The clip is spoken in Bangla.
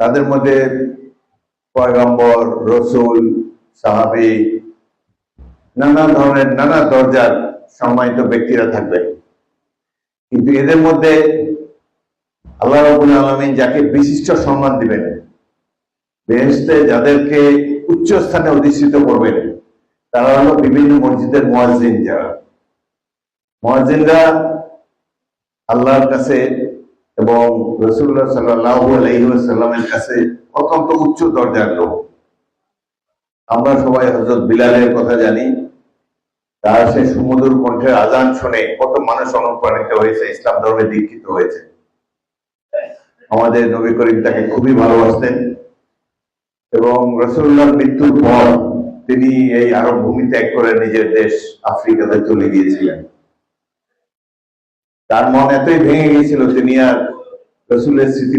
তাদের মধ্যে পয়গম্বর, রসুল, সাহাবি, নানা ধরনের, নানা দরজার সম্মানিত ব্যক্তিরা থাকবেন কিন্তু এদের মধ্যে আল্লাহ রাবুল আলমিন যাকে বিশিষ্ট সম্মান দিবেন বেহেস্তে যাদেরকে উচ্চ স্থানে অধিষ্ঠিত করবেন, তারা হলো বিভিন্ন মসজিদের মোয়াজিন যারা। মোয়াজিনরা আল্লাহর কাছে এবং রসুল্লাহ সাল্লাহ আলহিমের কাছে অত্যন্ত উচ্চ দরজার লোক। আমরা সবাই হজরত বিলালের কথা জানি। তার সে সুমধুর কণ্ঠের আজান শুনে কত মানুষ অনুপ্রাণিত হয়েছে, ইসলাম ধর্মে দীক্ষিত হয়েছে। আমাদের নবী করিম তাকে খুবই ভালোবাসতেন এবং রসুল্লাহর মৃত্যুর পর তিনি এই আরব ভূমি ত্যাগ করে নিজের দেশ আফ্রিকাতে চলে গিয়েছিলেন তার মন এতই ভেঙে গিয়েছিল তিনি আর রসুলের স্মৃতি